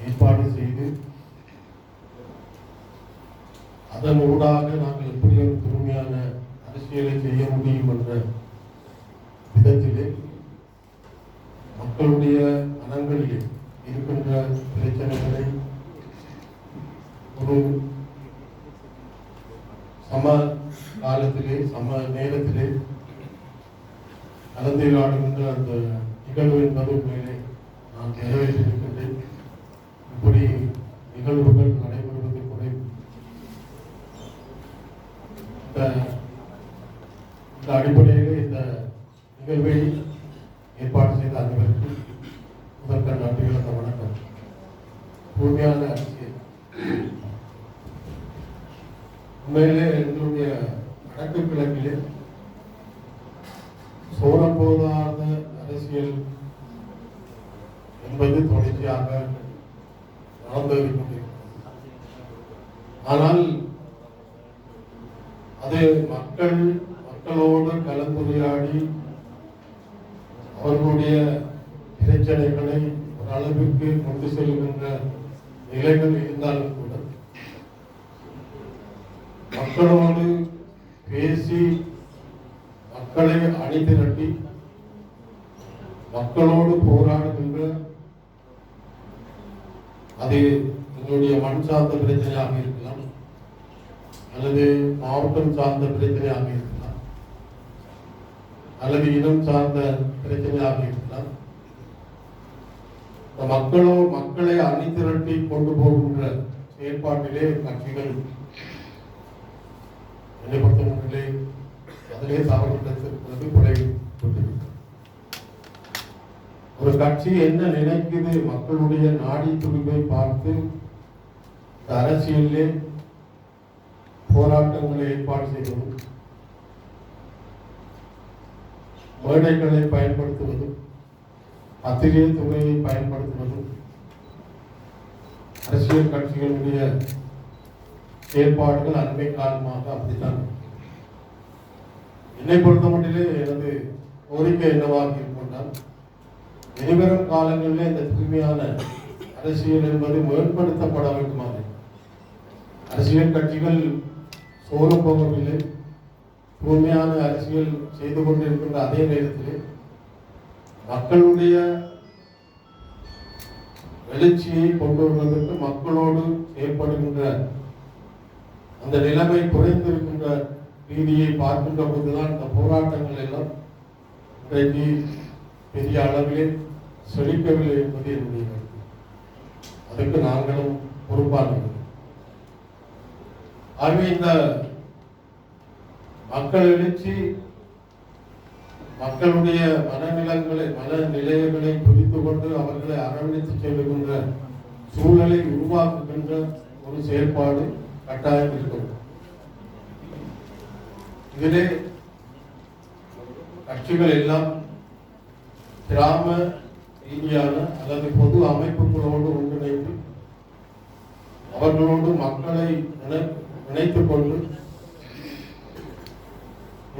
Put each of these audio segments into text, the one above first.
ஏற்பாடு செய்து அதன் ஊடாக நாங்கள் எப்படி ஒரு தூய்மையான அரசியலை செய்ய முடியும் என்ற விதத்திலே மக்களுடைய மனங்களிலே இருக்கின்ற பிரச்சனைகளை ஒரு சம காலத்திலே சம நேரத்திலே கலந்துரையாடுகின்ற அந்த நிகழ்வு என்பது உண்மையிலே நான் நிறைவேற்றியிருக்கின்றேன் இப்படி நிகழ்வுகள் நடைபெறுவது குறைவு இந்த இந்த அடிப்படையிலே இந்த நிகழ்வை ஏற்பாடு செய்த அனைவருக்கும் முதற்க நன்றி வணக்கம். உண்மையான அரசியல். உண்மையிலே எங்களுடைய வடக்கு கிழக்கிலே சோரம் போதாத அரசியல் என்பது தொடர்ச்சியாக நடந்து கொண்டிருக்கிறது. ஆனால் அது மக்கள் மக்களோடு கலந்துரையாடி அவர்களுடைய பிரச்சனைகளை ஒரு அளவிற்கு கொண்டு செல்கின்ற நிலைகள் இருந்தாலும் கூட மக்களோடு பேசி மக்களை அணிதிரட்டி மக்களோடு போராடுகின்ற அது எங்களுடைய மண் சார்ந்த பிரச்சனையாக இருக்கலாம் அல்லது மாவட்டம் சார்ந்த பிரச்சனையாக இருக்கலாம் அல்லது இனம் சார்ந்த பிரச்சனை இருக்கலாம் மக்களோ மக்களை அணிதிரட்டி கொண்டு போகின்ற செயற்பாட்டிலே கட்சிகள் என்னை பொறுத்தவரையிலே அதிலே தவறு நடத்திருக்கிறது ஒரு கட்சி என்ன நினைக்குது? மக்களுடைய நாடி துடிப்பை பார்த்து இந்த அரசியலிலே போராட்டங்களை ஏற்பாடு செய்வது மேடைகளை பயன்படுத்துவது பத்திரிகை தொகையை பயன்படுத்துவது அரசியல் கட்சிகளுடைய செயல்பாடுகள் அண்மை காலமாக அப்படித்தான் என்னை பொறுத்தமட்டிலே எனது கோரிக்கை என்னவாக இருக்கின்றால் இனிவரும் காலங்களிலே இந்த தூய்மையான அரசியல் என்பது மேம்படுத்தப்பட வேண்டுமாக அரசியல் கட்சிகள் சோறு போகவில்லை. தூய்மையான அரசியல் செய்து கொண்டிருக்கின்ற அதே நேரத்திலே மக்களுடைய எழுச்சியை கொண்டு வருவதற்கு மக்களோடு ஏற்படுகின்ற அந்த நிலைமை குறைந்திருக்கின்ற ரீதியை பார்க்கின்ற போதுதான் இந்த போராட்டங்கள் எல்லாம் இன்றைக்கு பெரிய அளவிலே செழிக்கவில்லை என்பது என்னுடைய கருத்து. அதுக்கு நாங்களும் பொறுப்பானது ஆகவே இந்த மக்கள் எழுச்சி மக்களுடைய மனநிலங்களை மனநிலையங்களை புரிந்து கொண்டு அவர்களை அரவணைத்து செல்லுகின்ற சூழலை உருவாக்குகின்ற ஒரு செயல்பாடு கட்டாயம் இருக்கும் இதிலே கட்சிகள் எல்லாம் கிராம ரீதியான அல்லது பொது அமைப்புகளோடு ஒன்றிணைந்து அவர்களோடு மக்களை இணைத்துக் கொண்டு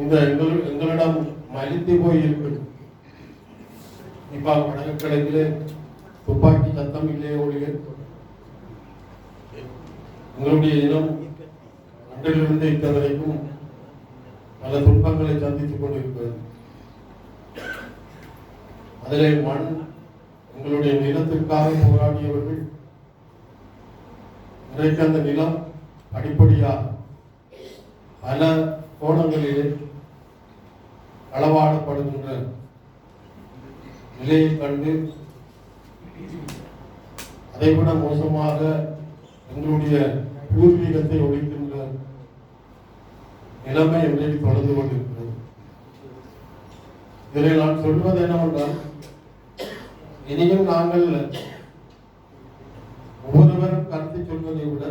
இந்த எங்கள் எங்களிடம் மலிந்து போய் இப்ப குறிப்பாக வடகிழக்கிலே துப்பாக்கி சத்தம் இல்லையே ஒழிய எங்களுடைய இனம் அன்றிலிருந்து இத்தவரைக்கும் பல துன்பங்களை சந்தித்துக் கொண்டிருக்கிறது. அதிலே மண் எங்களுடைய நிலத்திற்காக போராடியவர்கள் இன்றைக்கு அந்த நிலம் அடிப்படையாக பல கோணங்களிலே களவாடப்படுகின்ற நிலையை கண்டு அதைவிட மோசமாக எங்களுடைய பூர்வீகத்தை ஒழிக்கின்ற நிலைமை இன்றைக்கு தொடர்ந்து கொண்டிருக்கிறது. இதில் நான் சொல்வது என்னவென்றால் இனியும் நாங்கள் ஒவ்வொருவரும் கருத்து சொல்வதை விட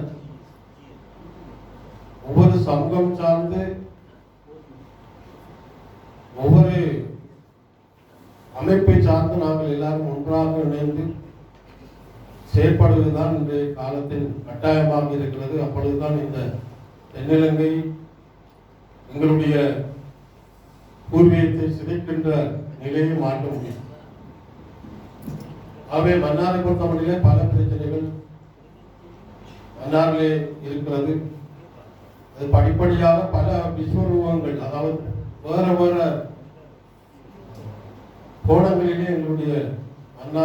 ஒவ்வொரு சமூகம் சார்ந்து ஒவ்வொரு அமைப்பை சார்ந்து நாங்கள் எல்லாரும் ஒன்றாக இணைந்து செயற்படுவதுதான் இன்றைய காலத்தின் கட்டாயமாக இருக்கிறது. அப்பொழுதுதான் இந்த தென்னிலங்கை எங்களுடைய பூர்வீகத்தை சிதைக்கின்ற நிலையை மாற்ற முடியும். ஆகவே மன்னாரை பொறுத்தவரையிலே பல பிரச்சனைகள் மன்னாரிலே இருக்கிறது. அது படிப்படியாக பல விஸ்வரூபங்கள் அதாவது வேற வேற கோணங்களிலே எங்களுடைய அண்ணா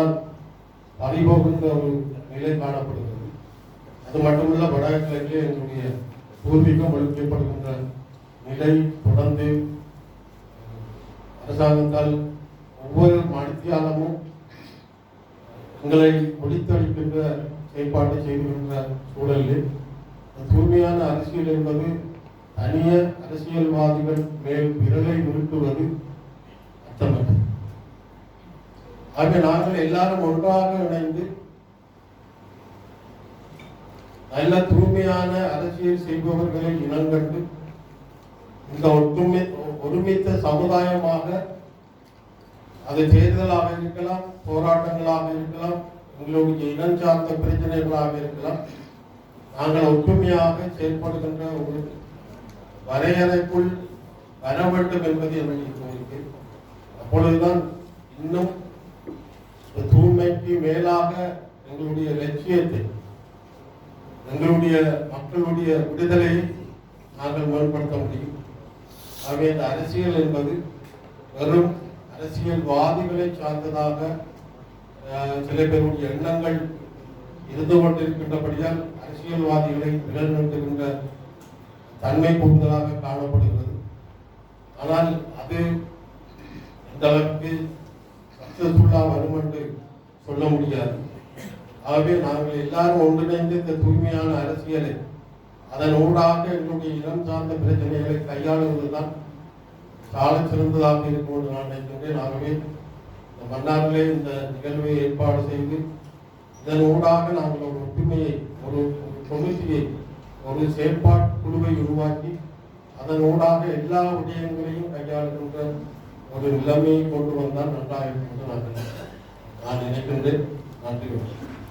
பறிபோகின்ற ஒரு நிலை காணப்படுகிறது. அது மட்டுமல்ல வடகிழக்கிலே எங்களுடைய பூர்வீகம் ஒழிக்கப்படுகின்ற நிலை தொடர்ந்து அரசாங்கத்தால் ஒவ்வொரு மணித்தியாலமும் எங்களை ஒழித்தளிக்கின்ற செயற்பாட்டை செய்துகின்ற சூழலில் தூய்மையான அரசியல் என்பது தனிய அரசியல்வாதிகள் மேல் விரலை உருட்டுவது அர்த்தமற்றது. ஆக நாங்கள் எல்லாரும் ஒன்றாக இணைந்து நல்ல தூய்மையான அரசியல் செய்பவர்களை இனங்கண்டு இந்த ஒற்றுமை ஒருமித்த சமுதாயமாக அது தேர்தலாக இருக்கலாம் போராட்டங்களாக இருக்கலாம் உங்களுடைய இனம் சார்ந்த பிரச்சனைகளாக இருக்கலாம் நாங்கள் ஒற்றுமையாக செயல்படுகின்ற ஒரு வரையறைக்குள் வர வேண்டும் என்பது என்னுடைய கோரிக்கை. அப்பொழுதுதான் இன்னும் தூய்மைக்கு மேலாக எங்களுடைய லட்சியத்தை எங்களுடைய மக்களுடைய விடுதலையை நாங்கள் மேம்படுத்த முடியும். ஆகவே இந்த அரசியல் என்பது வெறும் அரசியல்வாதிகளை சார்ந்ததாக அஹ், சில பேருடைய எண்ணங்கள் இருந்து கொண்டிருக்கின்றபடியால் அரசியல்வாதிகளை நிலைநிறுத்துகின்ற தன்மை கூடுதலாக காணப்படுகிறது. ஆனால் அது எந்த அளவுக்கு சக்சஸ்ஃபுல்லாக வரும் என்று சொல்ல முடியாது. ஆகவே நாங்கள் எல்லாரும் ஒன்றிணைந்து இந்த தூய்மையான அரசியலை அதன் ஊடாக எங்களுடைய இனம் சார்ந்த பிரச்சனைகளை கையாளுவதுதான் சால சிறந்ததாக இருக்கும் என்று நான் நினைக்கின்றேன் ஆகவே இந்த மன்னாரிலே இந்த நிகழ்வை ஏற்பாடு செய்து இதன் ஊடாக நாங்கள் ஒரு ஒற்றுமையை ஒரு ஒரு ஒரு செயற்பாட்டு குழுவை உருவாக்கி அதன் ஊடாக எல்லா விடயங்களையும் கையாளுகின்ற ஒரு நிலைமையை கொண்டு வந்தால் நன்றாக இருக்கும் என்று நான் நினைக்கிறேன். நான் நினைக்கின்றேன் நன்றி வணக்கம்.